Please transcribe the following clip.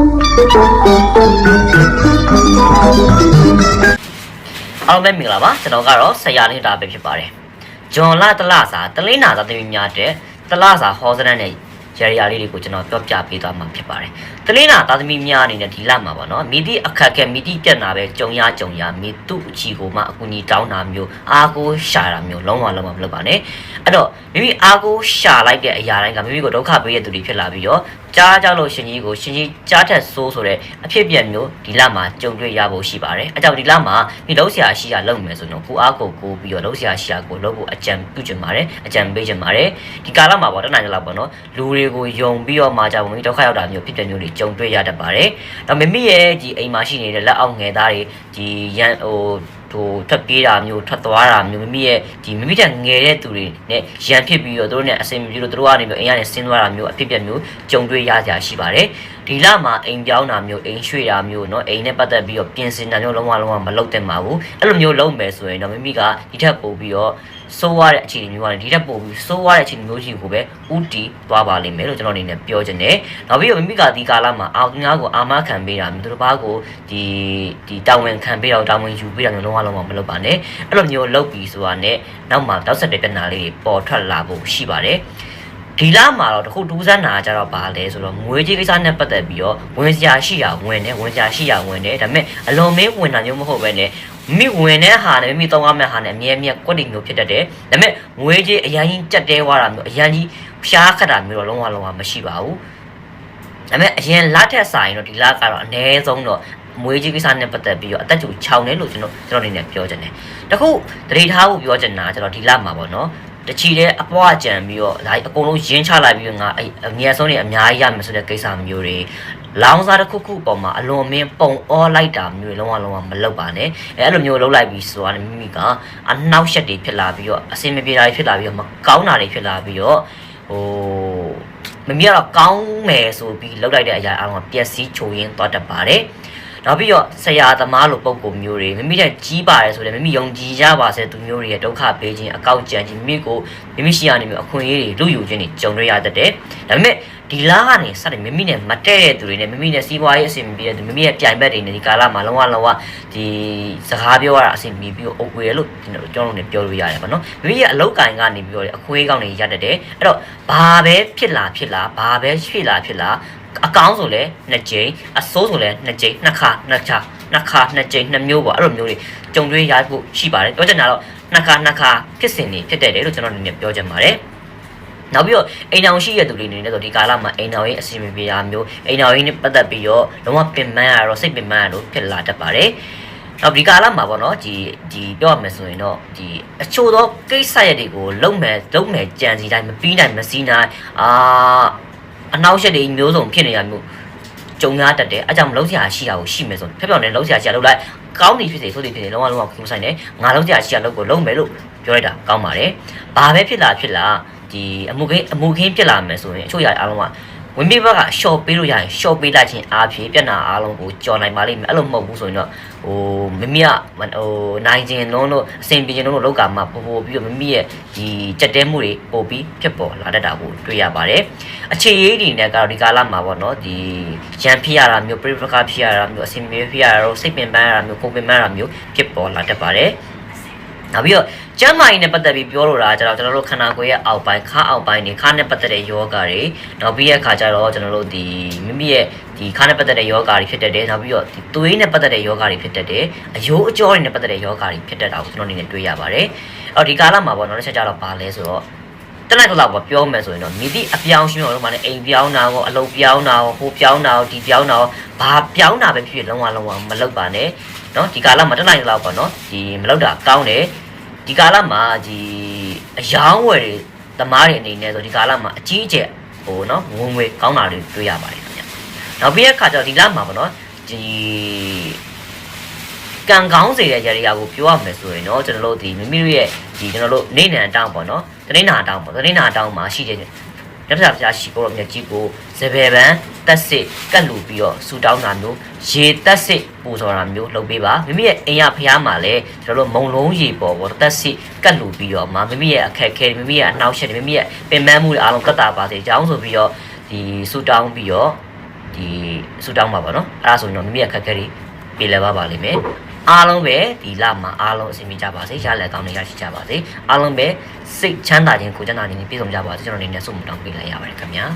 အားလုံးပဲမင်္ဂလာပါကျွန်တော်ကတော့ဆရာနေတာပဲဖြစ်ပါတယ်ဂျွန်လာတလစာတလင်းနာသာသမီးများတဲ့တလစာဟောစရန်နဲ့ရရလေးတွေကိုကျွန်တော်ပြောပြပေးသွားမှာဖြစ်ပါတယ်တလင်းနာသာသမီးများအနေနဲ့ဒီလမှာပေါ့နော်မိတိအခက်အခဲမိတိပြက်နာပဲကြုံရကြုံရမိတုအချီကိုမှအကူကြီးတောင်းတာမျိုးအာကိုရှာတာမျိုးလုံးဝလုံးဝမလုပ်ပါနဲ့အဲ့တော့မိမိအာကိုရှာလိုက်တဲ့အရာတိုင်းကမိမိကိုဒုက္ခပေးတဲ့သူတွေဖြစ်လာပြီးတော့ကြားကြောက်လို့ရှင်ကြီးကိုရှင်ကြီးကြားထက်ဆိုးဆိုတဲ့အဖြစ်အပျက်မျိုးဒီလမှာကြုံတွေ့ရဖို့ရှိပါတယ်အဲကြောင့်ဒီလမှာဒီလုံးဆရာရှိရလုပ်မယ်ဆိုတော့ကိုအားကိုကိုပြီးတော့လုံးဆရာရှိရကိုလုပ်ဖို့အကြံပြုချင်ပါတယ်အကြံပေးချင်ပါတယ်ဒီကာလမှာပေါ့တနိုင်ကြလောက်ပေါ့နော်လူတွေကိုယုံပြီးတော့မှာကြပုံပြီးဒုက္ခရောက်တာမျိုးဖြစ်တဲ့မျိုးတွေကြုံတွေ့ရတတ်ပါတယ်တော့မိမိရဲ့ဒီအိမ်မှာရှိနေတဲ့လက်အောက်ငယ်သားတွေဒီရန်ဟို ဟိုထွက်ပြေးတာမျိုးထွက်သွားတာမျိုးမိမိရဲ့ဒီမိမိတဲ့ငယ်တဲ့သူတွေနဲ့ရန်ဖြစ်ပြီးတော့သူတို့နဲ့အဆင်မပြေလို့သူတို့ကနေပြီးအိမ်ကနေဆင်းသွားတာမျိုးအဖြစ်အပျက်မျိုးကြုံတွေ့ရကြရှိပါတယ် ဒီလမှာအိမ်ပြောင်းတာမျိုးအိမ်ရွှေ့တာမျိုးเนาะအိမ်နဲ့ပတ်သက်ပြီးတော့ပြင်ဆင်တာမျိုးလုံးဝလုံးဝမလုပ်သင့်ပါဘူးအဲ့လိုမျိုးလုပ်မယ်ဆိုရင်တော့မိမိကဒီထက်ပိုပြီးတော့စိုးရတဲ့အခြေအနေမျိုးကနေဒီထက်ပိုပြီးစိုးရတဲ့အခြေအနေမျိုးကြီးကိုပဲဥတီသွားပါလိမ့်မယ်လို့ကျွန်တော်အနေနဲ့ပြောချင်တယ်နောက်ပြီးတော့မိမိကဒီကာလမှာအာသူများကိုအာမခံပေးတာမျိုးသူတို့ဘာကိုဒီဒီတာဝန်ခံပေးတော့တာဝန်ယူပေးတာမျိုးလုံးဝလုံးဝမလုပ်ပါနဲ့အဲ့လိုမျိုးလုပ်ပြီးဆိုတာနဲ့နောက်မှာတောက်ဆက်တဲ့ပြဿနာလေးတွေပေါ်ထွက်လာဖို့ရှိပါတယ် ဒီလမှာတော့တခုတူးစမ်းတာကြတော့ဘာလဲဆိုတော့ငွေကြေးကိစ္စနဲ့ပတ်သက်ပြီးတော့ဝင်စရာရှိတာဝင်တယ်ဝင်စရာရှိတာဝင်တယ်ဒါပေမဲ့အလွန်မင်းဝင်တာမျိုးမဟုတ်ပဲနဲ့မိဝင်တဲ့ဟာနဲ့မိသုံးရမယ့်ဟာနဲ့အမြဲအမြဲကွက်တိမျိုးဖြစ်တတ်တယ်ဒါပေမဲ့ငွေကြေးအရင်ကြီးကြက်တဲသွားတာမျိုးအရင်ကြီးဖျားခတ်တာမျိုးတော့လုံးဝလုံးဝမရှိပါဘူးဒါပေမဲ့အရင်လက်ထက်စာရင်တော့ဒီလကတော့အနည်းဆုံးတော့မွေးကြီးကိစ္စနဲ့ပတ်သက်ပြီးတော့အသက်ကြူချောင်းတယ်လို့ကျွန်တော်ကျွန်တော်အနေနဲ့ပြောချင်တယ်တခုတတိထားဖို့ပြောချင်တာကျွန်တော်ဒီလမှာပေါ့နော် တချီတဲ့အပွားကြံပြီးတော့ဒါအကုန်လုံးရင်းချလိုက်ပြီးတော့ငါအဲ့အငယ်ဆုံးနေအများကြီးရမယ်ဆိုတဲ့ကိစ္စမျိုးတွေလောင်စားတစ်ခုခုပေါ်မှာအလွန်မင်းပုံအောလိုက်တာမျိုးလုံးဝလုံးဝမလုပ်ပါနဲ့အဲအဲ့လိုမျိုးလုပ်လိုက်ပြီးဆိုတာမိမိကအနှောက်ယှက်တွေဖြစ်လာပြီးတော့အစင်မပြေတာတွေဖြစ်လာပြီးတော့မကောင်းတာတွေဖြစ်လာပြီးတော့ဟိုမမီကတော့ကောင်းမယ်ဆိုပြီးလောက်လိုက်တဲ့အရာအားလုံးကပျက်စီးချိုရင်းသွားတတ်ပါတယ် နောက်ပြီးတော့ဆရာသမားလိုပုံကုမျိုးတွေမိမိတဲ့ကြီးပါတယ်ဆိုတော့မိမိယုံကြည်ကြပါစေသူမျိုးတွေရဲ့ဒုက္ခပေးခြင်းအကောက်ကြံခြင်းမိမိကိုမိမိရှိရနေမျိုးအခွင့်အရေးတွေလူယူခြင်းတွေကြုံရရတတ်တယ်ဒါပေမဲ့ဒီလားကနေစတဲ့မိမိနဲ့မတည့်တဲ့သူတွေနဲ့မိမိနဲ့စီးပွားရေးအဆင်ပြေတဲ့သူမိမိရဲ့ပြိုင်ဘက်တွေနဲ့ဒီကာလမှာလုံးဝလုံးဝဒီစကားပြောရတာအဆင်ပြေပြီးတော့အုပ်ွယ်လို့ကျွန်တော်တို့လည်းပြောလို့ရတယ်ပေါ့နော်မိမိရဲ့အလောက်ကင်ကနေပြီးတော့အခွေးကောင်းတွေရတတ်တယ်အဲ့တော့ဘာပဲဖြစ်လာဖြစ်လာဘာပဲဖြစ်လာဖြစ်လာ အကောင်းဆိုလဲနှစ်ကြိမ်အဆိုးဆိုလဲနှစ်ကြိမ်နှစ်ခါနှစ်ချာနှစ်ခါနှစ်ကြိမ်နှစ်မျိုးပေါ့အဲ့လိုမျိုးတွေကြုံတွေ့ရဖို့ရှိပါတယ်ပြောချင်တာတော့နှစ်ခါနှစ်ခါဖြစ်စဉ်တွေဖြစ်တဲ့တယ်လို့ကျွန်တော်အနေနဲ့ပြောချင်ပါတယ်နောက်ပြီးတော့အိမ်အောင်ရှိရတဲ့သူတွေအနေနဲ့ဆိုဒီကာလမှာအိမ်အောင်ရေးအစီအမံပြတာမျိုးအိမ်အောင်ရေးနဲ့ပတ်သက်ပြီးတော့လုံးဝပင်ပန်းရတော့စိတ်ပင်ပန်းရလို့ဖြစ်လာတတ်ပါတယ်။နောက်ဒီကာလမှာပေါ့နော်ဒီဒီပြောရမယ်ဆိုရင်တော့ဒီအချို့သောကိစ္စရပ်တွေကိုလုံးမယ်လုံးမယ်ကြံစီတိုင်းမပြီးနိုင်မစည်းနိုင်အာ အနောက်ရှက်တွေမျိုးစုံဖြစ်နေရမျိုးကြုံရတတ်တယ်အဲကြောင့်မလုံးစရာရှိတာကိုရှိမယ်ဆိုဖျက်ပြောင်းနေလုံးစရာရှိတာလုံးလိုက်ကောင်းနေဖြစ်စေဆိုသည်ဖြစ်စေလုံးဝလုံးဝခုမဆိုင်နဲ့ငါလုံးစရာရှိတာလုံးကိုလုံးမယ်လို့ပြောလိုက်တာကောင်းပါတယ်။ဘာပဲဖြစ်လာဖြစ်လာဒီအမှုခင်းအမှုခင်းဖြစ်လာမယ်ဆိုရင်အချို့ရအားလုံးက ဝင်မိဘကရှော့ပေးလို့ရရင်ရှော့ပေးလိုက်ခြင်းအားဖြင့်ပြဿနာအားလုံးကိုကြော်နိုင်ပါလိမ့်မယ်အဲ့လိုမဟုတ်ဘူးဆိုရင်တော့ဟိုမမီကဟိုနိုင်ခြင်းလုံးလို့အစဉ်ပြေခြင်းလုံးလို့လောက်ကမှာပို့ပို့ပြီးတော့မမီရဲ့ဒီကြက်တဲမှုတွေပို့ပြီးဖြစ်ပေါ်လာတတ်တာကိုတွေ့ရပါတယ်အခြေရေးတွေနဲ့ကတော့ဒီကာလမှာပေါ့နော်ဒီရန်ဖြစ်ရတာမျိုးပြိပကဖြစ်ရတာမျိုးအစဉ်ပြေဖြစ်ရတာစိတ်ပင်ပန်းရတာမျိုးကိုယ်ပင်ပန်းရတာမျိုးဖြစ်ပေါ်လာတတ်ပါတယ် နောက်ပြီးတော့ကျမ်းမာရေးနဲ့ပတ်သက်ပြီးပြောလို့တာကျတော့ကျွန်တော်တို့ခန္ဓာကိုယ်ရဲ့အောက်ပိုင်းခါအောက်ပိုင်းတွေခါနဲ့ပတ်သက်တဲ့ယောဂတွေနောက်ပြီးရဲ့အခါကျတော့ကျွန်တော်တို့ဒီမိမိရဲ့ဒီခါနဲ့ပတ်သက်တဲ့ယောဂတွေဖြစ်တတ်တယ်နောက်ပြီးတော့ဒီသွေးနဲ့ပတ်သက်တဲ့ယောဂတွေဖြစ်တတ်တယ်အယိုးအကြောတွေနဲ့ပတ်သက်တဲ့ယောဂတွေဖြစ်တတ်တာကိုကျွန်တော်အနေနဲ့တွေ့ရပါတယ်အော်ဒီကာလမှာပေါ့နော်တစ်ချက်ကြတော့ဘာလဲဆိုတော့ တနက်ကတော့ပြောမယ်ဆိုရင်တော့မိသည့်အပြောင်းရှင်တော်တို့မှလည်းအိမ်ပြောင်းတာကိုအလုပ်ပြောင်းတာကိုဟိုပြောင်းတာကိုဒီပြောင်းတာကိုဘာပြောင်းတာပဲဖြစ်ဖြစ်လုံးဝလုံးဝမလုပ်ပါနဲ့เนาะဒီကာလမှာတနက်ကတော့ပေါ့နော်ဒီမလုပ်တာကောင်းတယ်ဒီကာလမှာဒီအယောင်းဝယ်တွေသမားတွေအနေနဲ့ဆိုဒီကာလမှာအကြီးအကျယ်ဟိုเนาะဝင်ငွေကောင်းတာတွေတွေ့ရပါတယ်ခင်ဗျနောက်ပြီးတဲ့အခါကျတော့ဒီလမှာပေါ့နော်ဒီ ကံကောင်းစေတဲ့ကြရိယာကိုပြောရမယ်ဆိုရင်တော့ကျွန်တော်တို့ဒီမိမိတို့ရဲ့ဒီကျွန်တော်တို့နေနံတောင်းပေါ့နော်တနိနာတောင်းပေါ့တနိနာတောင်းမှာရှိတဲ့ရသဗျာရှိကိုတော့မြတ်ကြီးကိုဇပေပန်တက်စစ်ကတ်လူပြီးတော့ဆူတောင်းတာမျိုးရေတက်စစ်ပူဇော်တာမျိုးလုပ်ပေးပါမိမိရဲ့အိမ်ရဖျားမှာလည်းကျွန်တော်တို့မုံလုံးရေပေါ်ပေါ်တက်စစ်ကတ်လူပြီးတော့မှာမိမိရဲ့အခက်ခဲမိမိရဲ့အနှောက်အယှက်မိမိရဲ့ပင်ပန်းမှုတွေအားလုံးကတ်တာပါစေအကြောင်းဆိုပြီးတော့ဒီဆူတောင်းပြီးတော့ဒီဆူတောင်းပါပါနော်အဲ့ဒါဆိုရင်တော့မိမိရဲ့အခက်ခဲတွေပြေလည်ပါပါလိမ့်မယ် အားလုံးပဲဒီလမှာအားလုံးအဆင်ပြေကြပါစေရလက်ကောင်းတွေရရှိကြပါစေအားလုံးပဲစိတ်ချမ်းသာခြင်းကိုယ်ချမ်းသာခြင်းနဲ့ပြည့်စုံကြပါစေကျွန်တော်အနေနဲ့ဆုမတောင်းပေးလိုက်ရပါတယ်ခင်ဗျာ